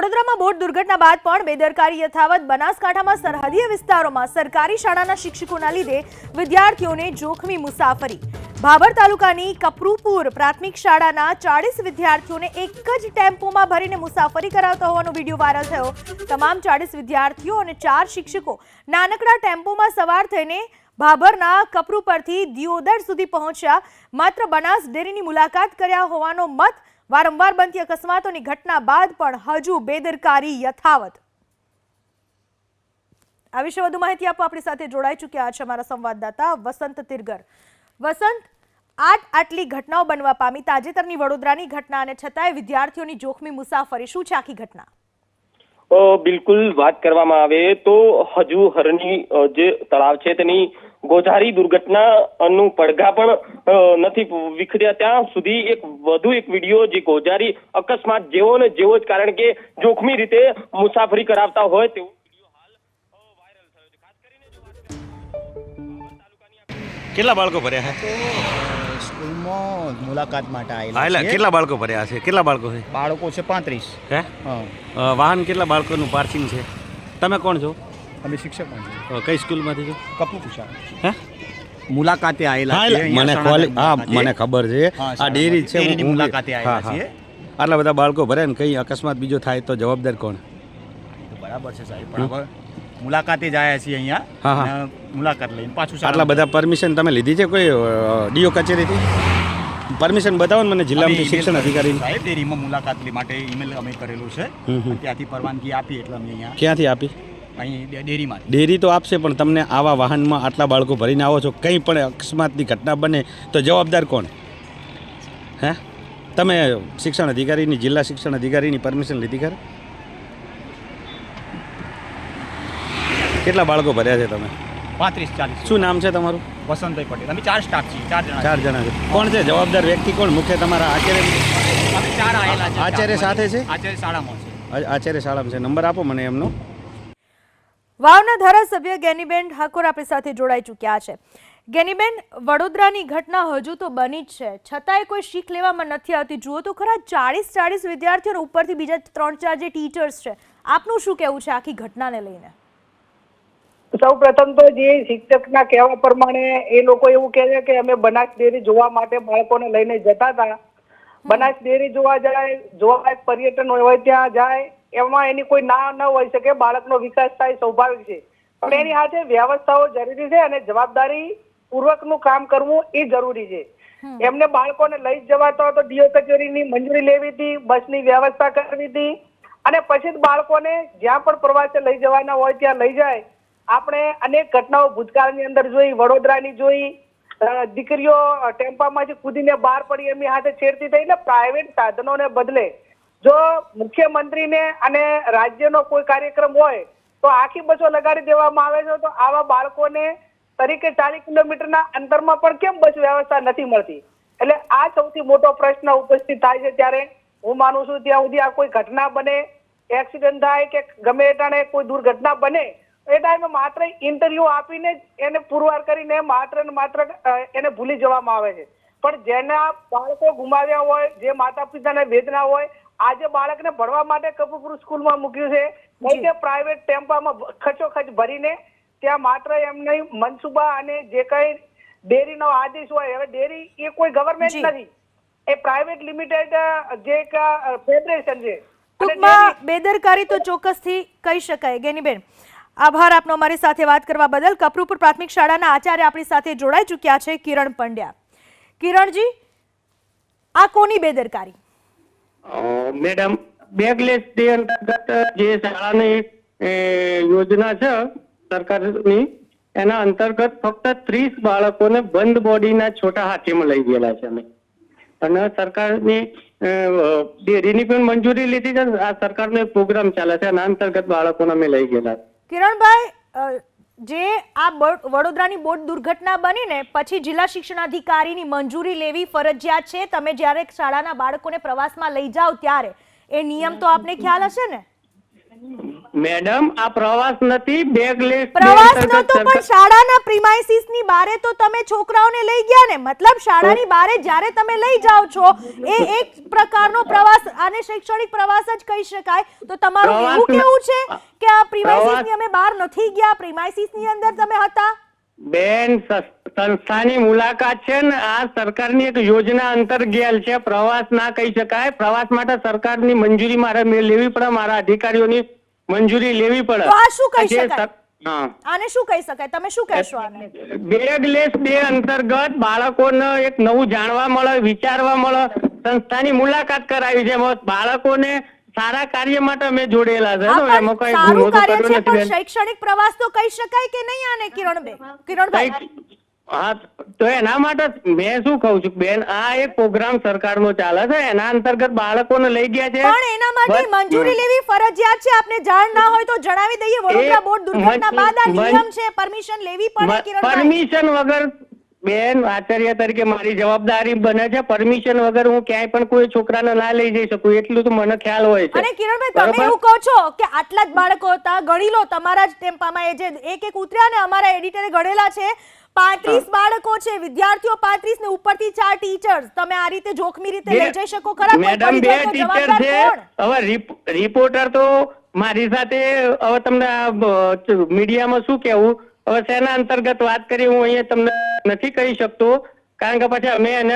વડોદરામાં બોટ દુર્ઘટના બાદ પણ બેદરકારી યથાવત બનાસકાંઠામાં સરહદીય વિસ્તારોમાં સરકારી શાળાના શિક્ષકોના લીધે વિદ્યાર્થીઓને જોખમી મુસાફરી. ભાભર તાલુકાની કપરુપુર પ્રાથમિક શાળાના ચાળીસ વિદ્યાર્થીઓને એક જ ટેમ્પોમાં ભરીને મુસાફરી કરાવતા હોવાનો વીડિયો વાયરલ થયો. તમામ ચાળીસ વિદ્યાર્થીઓ અને ચાર શિક્ષકો નાનકડા ટેમ્પોમાં સવાર થઈને ભાભરના કપરુ પરથી દિયોદર સુધી પહોંચ્યા. માત્ર બનાસ ડેરીની મુલાકાત કર્યા હોવાનો મત વારંવાર બનતી અકસ્માતોની ઘટના બાદ પણ હજુ બેદરકારી યથાવત. આ વિશે વધુ માહિતી આપવા આપણી સાથે જોડાઈ ચૂક્યા છે અમારા સંવાદદાતા વસંત તિરગર. વસંત આટ આટલી ઘટનાઓ બનવા પામી. તાજેતરની વડોદરાની ઘટના અને છતાંય વિદ્યાર્થીઓની જોખમી મુસાફરી. શું છે આખી ઘટના? બિલકુલ વાત કરવામાં આવે તો હજુ હરની જે તળાવ છે તેની ગોઝારી દુર્ઘટનાનું પડઘા પણ નથી વિખર્યા. ત્યાં સુધી એક વધુ એક વીડિયો જે ગોઝારી અકસ્માત જેવો ને જેવો જ કારણ કે જોખમી રીતે મુસાફરી કરાવતા હોય તેવો કેટલા બાળકો ભર્યા છે સ્કૂલમાં મુલાકાત માટે આવેલા છે કેટલા બાળકો ભર્યા છે? કેટલા બાળકો છે? બાળકો છે પાંત્રીસ. હે? વાહન કેટલા બાળકોનું પાર્કિંગ છે? તમે કોણ છો? અમે શિક્ષક કઈ સ્કૂલમાંથી છો? કપુ પૂછા હે? મુલાકાતે આવેલા મને હા મને ખબર છે. આ ડેરી છે મુલાકાતે આવેલા. છીએ. આટલા બધા બાળકો ભરે ને કઈ અકસ્માત બીજો થાય તો જવાબદાર કોણ? બરાબર છે સાહેબ પણ મુલાકાતે જ આવ્યા છીએ અહીંયા હા. મુલાકાત લઈને પાછું આટલા બધા પરમિશન તમે લીધી છે કોઈ ડીઓ કચેરીથી? પરમિશન બતાવો ને મને જિલ્લામાંથી શિક્ષણ અધિકારી સાહેબ ડેરીમાં મુલાકાત લે- માટે ઈમેલ અમે કરેલું છે. ત્યાંથી પરવાનગી આપી એટલે અમે અહીંયા ક્યાંથી આપી? અહીં ડેરી તો આપશે પણ તમને આવા વાહનમાં આટલા બાળકો ભરીને આવો છો કંઈ પણ અકસ્માતની ઘટના બને તો જવાબદાર કોણ? હે? તમે શિક્ષણ અધિકારીની જિલ્લા શિક્ષણ અધિકારીની પરમિશન લીધી ખરે? કેટલા બાળકો ભર્યા છે તમે? પાંત્રીસ ચાલીસ. શું નામ છે તમારું? વસંતભાઈ પટેલ. અમે ચાર સ્ટાફ છીએ ચાર જણા ચાર જણા છે. કોણ છે? જવાબદાર વ્યક્તિ કોણ? મુખ્ય તમારા આચાર્ય આચાર્ય સાથે છે? આચાર્ય શાળામાં છે. આચાર્ય શાળામાં છે. નંબર આપો મને એમનો. વાવના ધારાસભ્ય ગેનીબેન ઠાકોર આપણી સાથે જોડાઈ ચૂક્યા છે. ગેનીબેન વડોદરાની ઘટના હજુ તો બની જ છે. છતાંય કોઈ શીખ લેવામાં નથી આવતી. જુઓ તો ખરા ચાળીસ ચાળીસ વિદ્યાર્થીઓ ઉપરથી બીજા ત્રણ ચાર જે ટીચર્સ છે આપનું શું કહેવું છે આખી ઘટનાને લઈને? સૌ પ્રથમ તો જે શિક્ષકના કહેવા પ્રમાણે એ લોકો એવું કહે છે કે અમે બનાસ ડેરી જોવા માટે બાળકોને લઈને જતા હતા. બનાસ ડેરી જોવા જાય જોવા પર્યટન હોય ત્યાં જાય એમાં એની કોઈ ના ન હોઈ શકે બાળકનો વિકાસ થાય સ્વાભાવિક છે. પણ એની સાથે વ્યવસ્થાઓ જરૂરી છે અને જવાબદારી પૂર્વકનું કામ કરવું એ જરૂરી છે. એમને બાળકોને લઈ જવાતો તો ડીઓ કચેરીની મંજૂરી લેવી હતી બસની વ્યવસ્થા કરવી હતી. અને પછી જ બાળકોને જ્યાં પણ પ્રવાસે લઈ જવાના હોય ત્યાં લઈ જાય. આપણે અનેક ઘટનાઓ ભૂતકાળની અંદર જોઈ વડોદરાની જોઈ. દીકરીઓ ટેમ્પામાંથી કૂદીને બહાર પડી એમની હાથે છેડતી થઈ એટલે પ્રાઇવેટ સાધનોને બદલે જો મુખ્યમંત્રીને અને રાજ્યનો કોઈ કાર્યક્રમ હોય, તો આખી બસો લગાડી દેવામાં આવે છે, તો આવા બાળકોને તરીકે ચાલીસ કિલોમીટરના અંતરમાં પણ કેમ બસ વ્યવસ્થા નથી મળતી? એટલે આ સૌથી મોટો પ્રશ્ન ઉપસ્થિત થાય છે ત્યારે હું માનું છું ત્યાં સુધી આ કોઈ ઘટના બને, એક્સિડન્ટ થાય કે ગમે ટાણે કોઈ દુર્ઘટના બને, એ ટાઈમે માત્ર ઇન્ટરવ્યુ આપીને એને પુરવાર કરીને માત્ર ને માત્ર એને ભૂલી જવામાં આવે છે. પણ જેના બાળકો ગુમાવ્યા હોય, જે માતા પિતાને વેદના હોય આજે બાળકને ભણવા માટે કપૂરપુર સ્કૂલમાં મૂક્યું છે. નહીં કે પ્રાઇવેટ ટેમ્પામાં ખચોખચ ભરીને ત્યાં માત્ર એમને મનસુબા અને જે કઈ ડેરીનો આદેશ હોય હવે ડેરી એ કોઈ ગવર્મેન્ટ નથી. એ પ્રાઇવેટ લિમિટેડ જે ફેડરેશન છે. ટૂંકમાં બેદરકારી તો ચોક્કસથી કહી શકાય ગેનીબેન. આભાર આપનો અમારી સાથે વાત કરવા બદલ. કપરૂપુર પ્રાથમિક શાળાના આચાર્ય આપણી સાથે જોડાઈ ચૂક્યા છે કિરણ પંડ્યા. કિરણજી આ કોની બેદરકારી? મેડમ, બેગલેસ ડે અંતર્ગત જે શાળાની યોજના છે સરકારની, એના અંતર્ગત ફક્ત ત્રીસ બાળકોને બંધ બોડીના છોટા હાથીમાં લઈ ગયેલા છે અમે. અને સરકારની ડેરીની પણ મંજૂરી લીધી છે. આ સરકારનો એક પ્રોગ્રામ ચાલે છે. આના અંતર્ગત બાળકોને અમે લઈ ગયેલા. કિરણભાઈ જે આ વડોદરાની બોટ દુર્ઘટના બનીને પછી જિલ્લા શિક્ષણાધિકારીની મંજૂરી લેવી ફરજિયાત છે. તમે જ્યારે શાળાના બાળકોને પ્રવાસમાં લઈ જાઓ ત્યારે. એ નિયમ તો આપને ખ્યાલ હશે ને? મેડમ આ પ્રવાસ નથી બેગ લિસ્ટ પ્રવાસ નતો પણ શાળાના પ્રિમાઇસિસની બારે તો તમે છોકરાઓને લઈ ગયા ને? મતલબ શાળાની બારે જ્યારે તમે લઈ જાઓ છો એ એક પ્રકારનો પ્રવાસ આને શૈક્ષણિક પ્રવાસ જ કહી શકાય. તો તમારું એવું કેવું છે કે આ પ્રિમાઇસિસની અમે બહાર નથી ગયા? પ્રિમાઇસિસની અંદર તમે હતા? બેન સંસ્થાની મુલાકાત છે ને આ સરકારની એક યોજના અંતર્ગેલ છે. પ્રવાસ ના કહી શકાય. પ્રવાસ માટે સરકારની મંજૂરી મારે લેવી પડે મારા અધિકારીઓની મંજૂરી લેવી પડે. તો આ શું કહી શકાય? આને શું કહી શકાય? તમે શું કહેશો આને? બેગલેસ ડે અંતર્ગત. બાળકોને એક નવું જાણવા મળે વિચારવા મળે. સંસ્થાની મુલાકાત કરાવી છે. બાળકોને સારા કાર્ય માટે અમે જોડેલા છે. એમાં કઈ સારું ગુનો તો કાર્ય છે નથી પણ બેન. શૈક્ષણિક પ્રવાસ તો કહી શકાય કે નહીં આને કિરણભાઈ? કિરણભાઈ હા તો એના માટે મેં શું કહું છું બેન આ એક પ્રોગ્રામ સરકારનો ચાલે છે. એના અંતર્ગત બાળકોને લઈ ગયા છે. પણ એના માટે મંજૂરી લેવી ફરજિયાત છે. આપને જાણ ના હોય તો જણાવી દઈએ. વડોદરા બોર્ડ દુર્ઘટના બાદ આ નિયમ છે. પરમિશન લેવી પડે કિરણભાઈ? પરમિશન વગર બેન આચાર્ય તરીકે મારી જવાબદારી બને છે. પરમિશન વગર હું ક્યાંય પણ કોઈ છોકરાને ના લઈ જઈ શકું. એટલું તો મને ખ્યાલ હોય છે. અને કિરણભાઈ તમે એવું કહો છો કે આટલા જ બાળકો હતા ગણી લો તમારા જ ટેમ્પામાં એ જે એક એક ઉતર્યા ને અમારા એડિટરે ગણેલા છે. પાંત્રીસ બાળકો છે વિદ્યાર્થીઓ પાંત્રીસ ને ઉપરથી ચાર ટીચર્સ તમે આ રીતે જોખમી રીતે લઈ જઈ શકો ખરા? મેડમ બે ટીચર છે. હવે રિપોર્ટર તો મારી સાથે હવે તમને મીડિયામાં શું કેવું હવે શેના અંતર્ગત વાત કરી? હું અહીંયા તમને નથી કહી શકતો. કારણ કે પછી અમે એને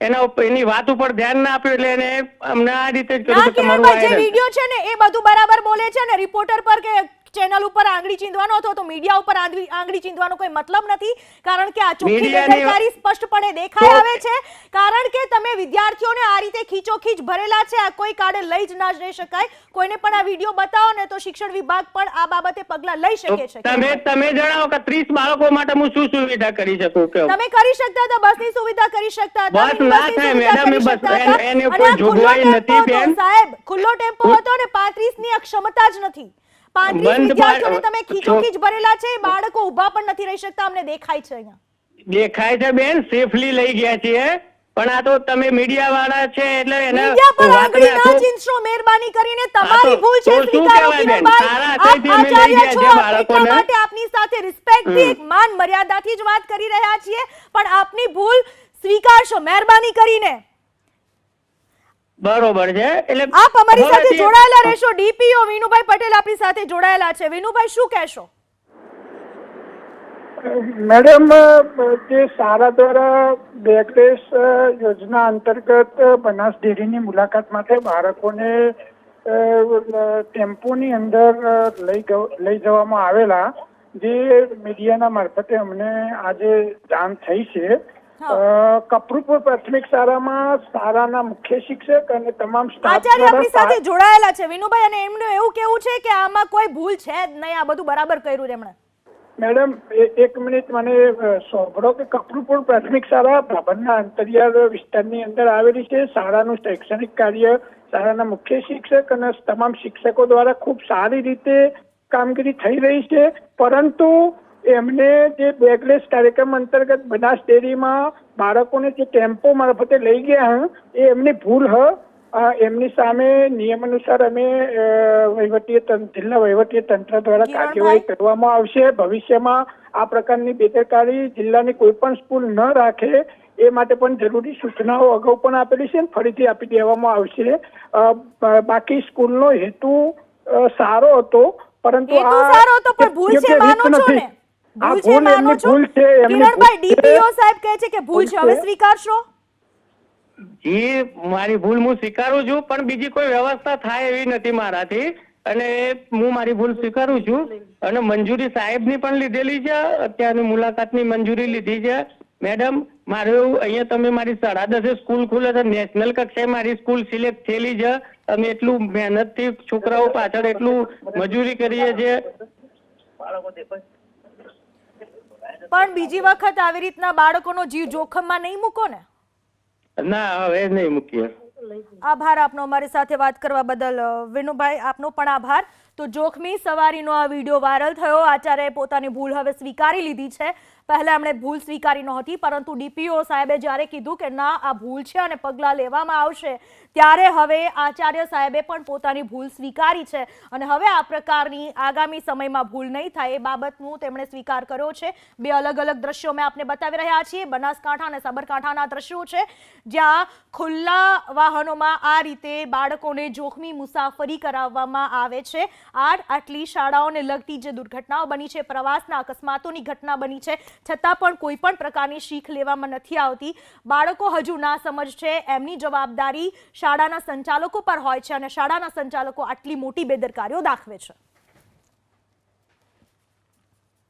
એના એની વાત ઉપર ધ્યાન ના આપ્યું એટલે એને અમને આ રીતે જ કર્યું કે તમારું વિડિયો છે ને એ બધું બરાબર બોલે છે ને રિપોર્ટર પર કે ચેનલ ઉપર આંગળી ચીંધવાનો હતો તો મીડિયા ઉપર આંગળી ચીંધવાનો કોઈ મતલબ નથી કારણ કે આ ચોખ્ખી બેદરકારી સ્પષ્ટપણે દેખાઈ આવે છે. કારણ કે તમે વિદ્યાર્થીઓને આ રીતે ખીચોખીચ ભરેલા છે આ કોઈ કાળે લઈ જ ના જઈ શકાય. કોઈને પણ આ વીડિયો બતાવો ને તો શિક્ષણ વિભાગ પણ આ બાબતે પગલાં લઈ શકે છે. તમે તમે જણાવો કે ત્રીસ બાળકો માટે હું શું સુવિધા કરી શકું કે તમે કરી શકતા હતા બસની સુવિધા કરી શકતા હતા બસ ના થાય, મેડમ, બસ. એન- કોઈ જોગવાઈ નથી, બેન. સાહેબ ખુલ્લો ટેમ્પો હતો ને 35 ની આ ક્ષમતા જ નથી. 35 વિદ્યાર્થીઓને તમે ખીચોખીચ ભરેલા છે બાળકો ઊભા પણ નથી રહી શકતા અમને દેખાય છે અહીંયા. દેખાય છે બેન સેફલી લઈ ગયા છીએ. પણ આ તો તમે મીડિયા વાળા છે એટલે એને મીડિયા પર વાતને આંગળી ના આખું- મહેરબાની કરીને તમારી ભૂલ છે સ્વીકારો કિરણભાઈ આપ હૃદયથી અમે લઈ આચાર્ય છો એટલા માટે આપની સાથે રિસ્પેક્ટથી. એક માન મર્યાદાથી જ વાત કરી રહ્યા છીએ. પણ આપની ભૂલ સ્વીકારશો મહેરબાની કરીને. બરોબર છે એટલે આપ અમારી સાથે જોડાયેલા રહેશો. ડીપીઓ વિનુભાઈ પટેલ આપણી સાથે જોડાયેલા છે. વિનુભાઈ શું કહેશો? મેડમ જે સારા દ્વારા બેકરેસ યોજના અંતર્ગત બનાસ ડેરીની મુલાકાત માટે બાળકોને ટેમ્પોની અંદર લઈ લઈ જવામાં આવેલા જે મીડિયાના મારફતે અમને આજે જાણ થઈ છે. કપરૂપુર પ્રાથમિક શાળામાં શાળાના મુખ્ય શિક્ષક અને તમામ આચાર્ય આપણી સાથે જોડાયેલા છે. વિનુભાઈ અને એમનું એવું કેવું છે કે આમાં કોઈ ભૂલ છે જ નહીં? આ બધું બરાબર કર્યું એમણે. મેડમ એક મિનિટ મને સાંભળો કે કપરૂપુર પ્રાથમિક શાળા ભાભરના અંતરિયાળ વિસ્તારની અંદર આવેલી છે. શાળાનું શૈક્ષણિક કાર્ય શાળાના મુખ્ય શિક્ષક અને તમામ શિક્ષકો દ્વારા ખૂબ સારી રીતે કામગીરી થઈ રહી છે. પરંતુ એમને જે બેગલેસ કાર્યક્રમ અંતર્ગત બનાસ ડેરીમાં બાળકોને જે ટેમ્પો મારફતે લઈ ગયા એ એમની ભૂલ હ. એમની સામે નિયમ અનુસાર અમે વહીવટીય તંત્ર જિલ્લા વહીવટીય તંત્ર દ્વારા કાર્યવાહી કરવામાં આવશે. ભવિષ્યમાં આ પ્રકારની બેદરકારી જિલ્લાની કોઈ પણ સ્કૂલ ન રાખે એ માટે પણ જરૂરી સૂચનાઓ અગાઉ પણ આપેલી છે ફરીથી આપી દેવામાં આવશે. બાકી સ્કૂલનો હેતુ સારો હતો પરંતુ આ સારો હતો પણ ભૂલ છે માનો છો નથી. ને ભૂલ છે માનો છો? ભૂલ છે એમની કિરણભાઈ ડીપીઓ સાહેબ કહે છે કે ભૂલ છે. હવે સ્વીકારશો? જી મારી ભૂલ હું સ્વીકારું છું પણ બીજી કોઈ વ્યવસ્થા થાય એવી નથી મારાથી. અને હું મારી ભૂલ સ્વીકારું છું. અને મંજૂરી સાહેબની પણ લીધેલી છે અત્યારની મુલાકાતની મંજૂરી લીધી છે. મેડમ મારે અહીંયા તમે મારી સાડા દસે સ્કૂલ ખુલે છે નેશનલ કક્ષાએ મારી સ્કૂલ સિલેક્ટ થયેલી છે. અમે એટલું મહેનતથી છોકરાઓ પાછળ એટલું મજૂરી કરીએ છીએ. પણ બીજી વખત આવી રીતના બાળકોનો જીવ જોખમમાં નહીં મૂકો ને? ના હવે નહીં મૂકીએ. આભાર આપનો. અમારી સાથે વાત કરવા બદલ વિનુભાઈ આપનો પણ આભાર. તો જોખમી સવારીનો આ વીડિયો વાયરલ થયો. આચાર્યએ પોતાની ભૂલ હવે સ્વીકારી લીધી છે. પહેલા એમણે ભૂલ સ્વીકારી નહોતી, પરંતુ ડીપીઓ સાહેબે જ્યારે કીધું કે ના, આ ભૂલ છે અને પગલાં લેવામાં આવશે, ત્યારે હવે આચાર્ય સાહેબે પણ પોતાની ભૂલ સ્વીકારી છે. અને હવે આ પ્રકારની આગામી સમયમાં ભૂલ નહીં થાય એ બાબતનું તેમણે સ્વીકાર કર્યો છે. બે અલગ અલગ દ્રશ્યો મેં આપને બતાવી રહ્યા છીએ. બનાસકાંઠા અને સાબરકાંઠાના દ્રશ્યો છે, જ્યાં ખુલ્લા વાહનોમાં આ રીતે બાળકોને જોખમી મુસાફરી કરાવવામાં આવે છે. આ આટલી શાળાઓને લગતી જે દુર્ઘટનાઓ બની છે, પ્રવાસના અકસ્માતોની ઘટના બની છે છતાં પણ કોઈ પણ પ્રકારની શીખ લેવામાં નથી આવતી. બાળકો હજુ ના સમજ છે. એમની જવાબદારી શાળાના સંચાલકો પર હોય છે અને શાળાના સંચાલકો આટલી મોટી બેદરકારીઓ દાખવે છે.